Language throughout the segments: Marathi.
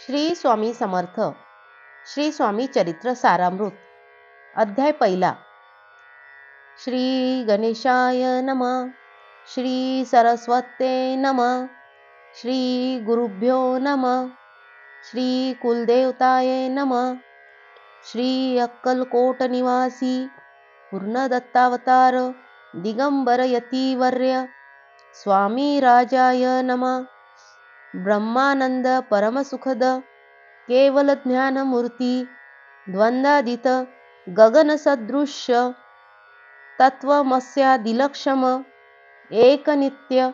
श्री स्वामी समर्थ. श्री स्वामी चरित्र सारामृत. अध्याय पहिला. श्री गणेशाय नम. श्री सरस्वते नम. श्री गुरुभ्यो नम. श्री कुलदेवताय नम. श्री अक्कलकोट निवासी पूर्णदत्तावतार दिगंबर यतीवर्य स्वामी राजाय नमः. ब्रह्मानंद परमसुखद केवल ज्ञानमूर्ती द्वंद्वादित गगनसदृश्य तत्वमस्यादिलक्षम एकनित्य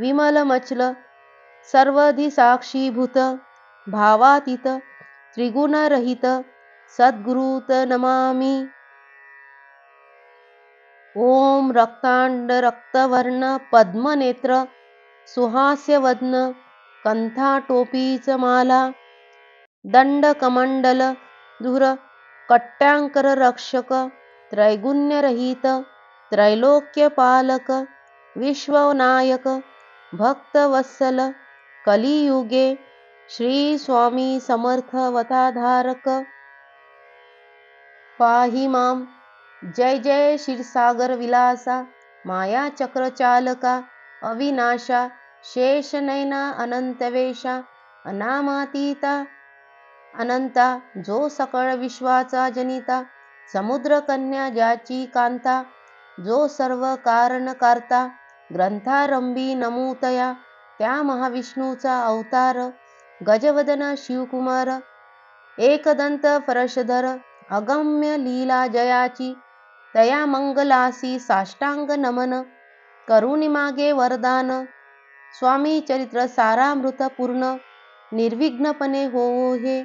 विमलमचल सर्वधिसाक्षीभूत भावातीत त्रिगुणरहित सद्गुरुत नमामि। ओम रक्तांड रक्तवर्ण पद्मनेत्र सुहास्यवदन कंथा टोपीच माला दंड कमंडल धुर कट्ट्यांकर रक्षक त्रैगुण्यरहित त्रैलोक्यपालक विश्वनायक भक्तवत्सल कलियुगे श्री स्वामी समर्थवताधारक। पाहि माम जय जय क्षीरसागर विलासा माया चक्रचालका अविनाशा शेषनयना अनंतवेशा अनामातीता। अनंता जो सकळ विश्वाचा जनिता समुद्रकन्या ज्याची कांता जो सर्व कारण ग्रंथारंभी नमूतया त्या महाविष्णूचा अवतार गजवदन शिवकुमार एकदंत फरशधर अगम्य लीला जयाची तया मंगलासी साष्टांग नमन करुणिमागे वरदान स्वामी चरित्र सारामृत पूर्ण निर्विघ्नपणे होवो हे.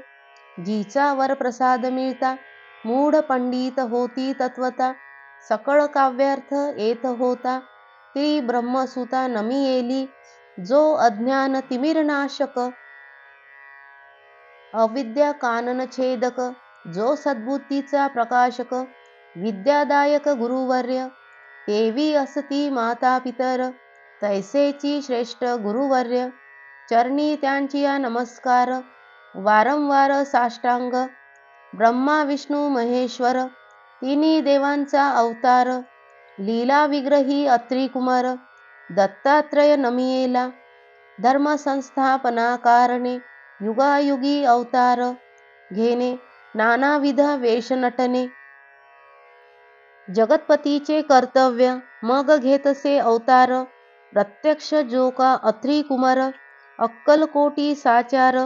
जीचा वर प्रसाद मिळता मूढ पंडित होती तत्वता सकळ काव्यार्थ येत होता. ती ब्रह्मसुता नमी येली जो अज्ञान तिमिरनाशक. अविद्या कानन छेदक जो सद्बुद्धीचा प्रकाशक. विद्यादायक गुरुवर्य देवी असती माता पितर. तैसेची श्रेष्ठ गुरुवर्य चरणी त्यांची नमस्कार वारंवार साष्टांग ब्रह्मा विष्णू महेश्वर तिन्ही देवांचा अवतार लीला विग्रही अत्रिकुमार दत्तात्रय नमियेला धर्मसंस्थापना कारणे युगायुगी अवतार घेणे नानाविध वेशनटने जगतपतीचे कर्तव्य मग घेतसे अवतार प्रत्यक्ष जो का अत्रिकुमार अक्कलकोटी साचार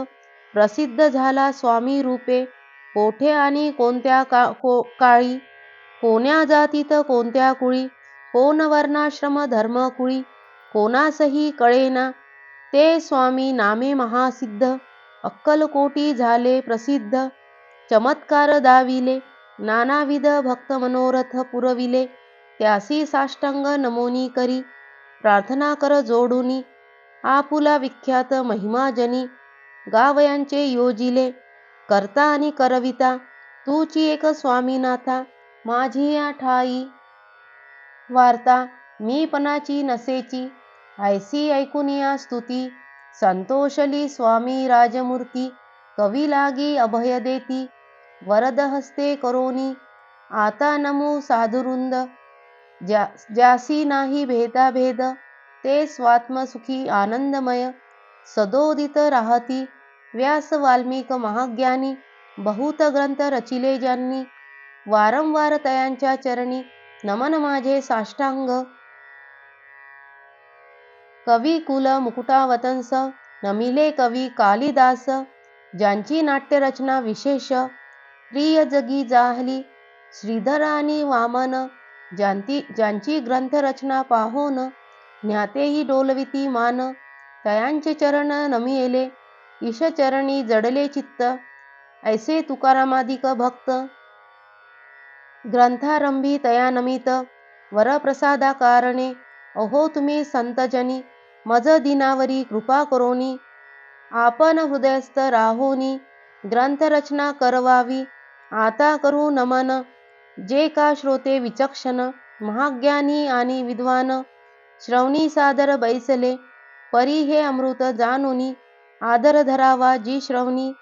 प्रसिद्ध झाला स्वामी रूपे कोठे आणि कोणत्या का को काळी कोण्या जातीत कोणत्या कुळी कोण वर्णाश्रम धर्म कुळी कोणासही कळेना ते स्वामी नामे महासिद्ध अक्कलकोटी झाले प्रसिद्ध चमत्कार दाविले नानाविध भक्त मनोरथ पुरविले त्यासी साष्टांग नमोनी करी प्रार्थना कर जोडूनी. आपुला विख्यात महिमाजनी. गावयांचे योजिले. करता आणि करविता तूची एक स्वामीनाथा माझी या ठाई वार्ता मी पणाची नसेची. ऐसी ऐकून या स्तुती. संतोषली स्वामी राजमूर्ती. कवी लागी अभय देती. वरद हस्ते करोनी. आता नमू साधुरुंद. ज्या ज्यासी नाही भेदाभेद ते स्वात्मसुखी आनंदमय सदोदित राहती व्यास वाल्मिक महाज्ञानी बहुत ग्रंथ रचिले ज्यांनी वारंवार तयांच्या चरणी नमन माझे साष्टांग. कवी कुल मुकुटावतंस नमिले कवी कालिदास ज्यांची नाट्यरचना विशेष प्रिय जगी जाहली श्रीधरानी वामन ज्यांची ज्यांची ग्रंथरचना पाहोन ज्ञातेही डोलविती मान तयांचे चरण नमियेले ईशचरणी जडले चित्त ऐसे तुकारामादिक भक्त. ग्रंथारंभी तया नमित वरप्रसादा कारणे अहो तुम्ही संतजनी मज दिनावरी कृपा करोनी आपण हृदयस्थ राहोनी ग्रंथरचना करवावी आता करू नमन. जे का श्रोते विचक्षण महाज्ञानी आणि विद्वान श्रवणी सादर बैसले परी हे अमृत जानुनी आदर धरावा जी श्रवणी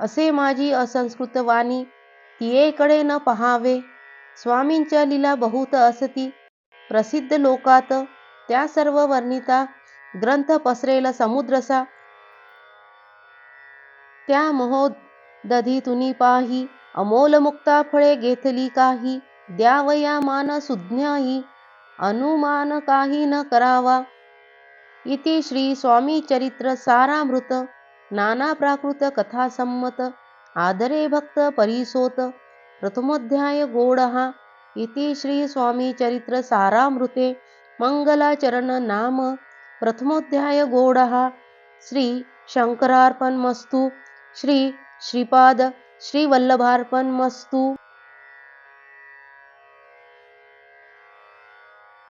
असे माझी असंस्कृत वाणी तियेकडे न पहावे स्वामींच्या लीला बहुत असती प्रसिद्ध लोकात त्या सर्व वर्णिता ग्रंथ पसरेल समुद्रसा त्या महोदधी तुनी पाही अमोल मुक्ता फळे घेतली काही द्यावया मान सुज्ञाही अनुमान काही न करावा. इति श्री स्वामी चरित्र सारामृत नाना प्राकृत कथा संमत आदरे भक्त परिसोत प्रथमोध्याय गोडहा. इति श्री स्वामी चरित्र सारामृते मंगलाचरण नाम प्रथमोध्याय गोडहा. श्री शंकरार्पणमस्तु श्री श्रीपाद श्री वल्लभार्पणमस्तु.